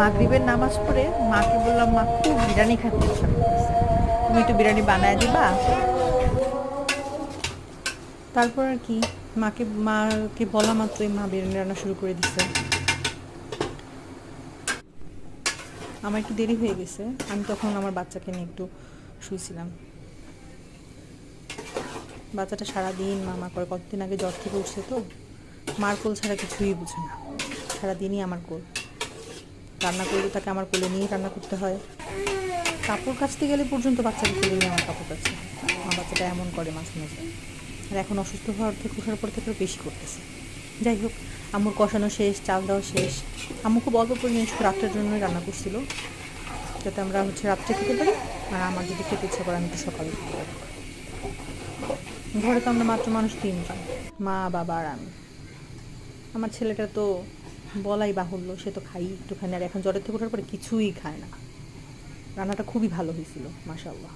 মাগরিবের নামাজ পড়ে মাকে বললাম, মা, খুব বিরিয়ানি খেতে তুমি একটু বিরিয়ানি বানায় দিবা? তারপর আর কি, মাকে মাকে বলা মাত্রই মা বিরিয়ানি রান্না শুরু করে দিচ্ছে আমার একটু দেরি হয়ে গেছে, আমি তখন আমার বাচ্চাকে নিয়ে একটু শুয়েছিলাম বাচ্চাটা সারাদিন মামা করে, কতদিন আগে জ্বর থেকে উঠছে তো? মার কোল ছাড়া কিছুই বুঝে না। সারাদিনই আমার কোল। রান্না করলে তাকে আমার কোলে নিয়েই রান্না করতে হয়। কাপড় কাচতে গেলে পর্যন্ত বাচ্চাকে কোলে নিয়ে আমার কাপড় কাছে আমার বাচ্চাটা এমন করে মাঝে মাঝে। আর এখন অসুস্থ হওয়ার থেকে ওঠার পর থেকে বেশি করতেছে। যাই হোক, আম্মুর কষানো শেষ, চাল দেওয়া শেষ। আম্মু খুব অল্প পরিমাণে রাত্রের জন্যই রান্না করছিল। যাতে আমরা হচ্ছে রাত্রে খেতে পারি, আর আমার যদি খেতে ইচ্ছা করে আমি একটু সকালে খেতে পারি। ঘরে তো আমরা মাত্র মানুষ তিনজন, মা, বাবা আর আমি। আমার ছেলেটা তো বলাই বাহুল্য, সে তো খাই একটুখানি। আর এখন জ্বরের থেকে ওঠার পরে কিছুই খায় না। রান্নাটা খুবই ভালো হয়েছিল মাশাল্লাহ